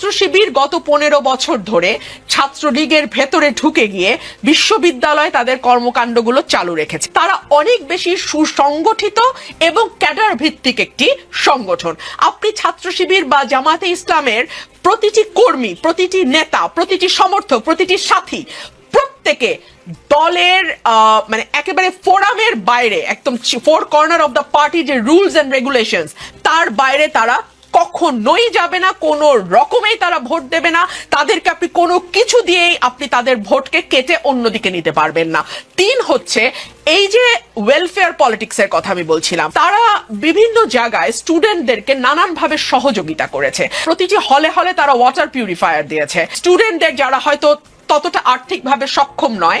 ছাত্র শিবির গত পনেরো বছর ধরে ছাত্রলীগের ভেতরে ঢুকে গিয়ে বিশ্ববিদ্যালয়ে তাদের কর্মকাণ্ডগুলো চালু রেখেছে। তারা অনেক বেশি সুসংগঠিত এবং ক্যাডার ভিত্তিক একটি সংগঠন। আপনি ছাত্র শিবির বা জামাতে ইসলামের প্রতিটি কর্মী, প্রতিটি নেতা, প্রতিটি সমর্থক, প্রতিটি সাথী প্রত্যেকে দলের মানে একেবারে ফোরামের বাইরে, একদম four corner of the party যে রুলস অ্যান্ড রেগুলেশনস, তার বাইরে তারা কখনোই যাবে না, কোনো রকমেই তারা ভোট দেবে না। তাদেরকে আপনি কোনো কিছু দিয়েই আপনি তাদের ভোটকে কেটে অন্যদিকে নিতে পারবেন না। তিন হচ্ছে, এই যে ওয়েলফেয়ার পলিটিক্সের কথা আমি বলছিলাম, তারা বিভিন্ন জায়গায় স্টুডেন্টদেরকে নানানভাবে সহযোগিতা করেছে। প্রতিটি হলে হলে তারা ওয়াটার পিউরিফায়ার দিয়েছে। স্টুডেন্টদের যারা হয়তো ততটা আর্থিকভাবে সক্ষম নয়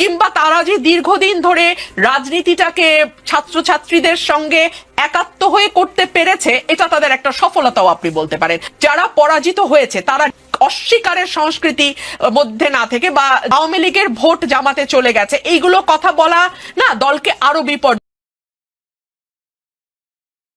কিংবা তারা যে দীর্ঘদিন ধরে রাজনীতিটাকে ছাত্রছাত্রীদের সঙ্গে একাত্ম হয়ে করতে পেরেছে, এটা তাদের একটা সফলতাও আপনি বলতে পারেন। যারা পরাজিত হয়েছে, তারা অস্বীকারের সংস্কৃতি মধ্যে না থেকে বা আওয়ামী লীগের ভোট জামাতে চলে গেছে, এইগুলো কথা বলা না দলকে আরও বিপদ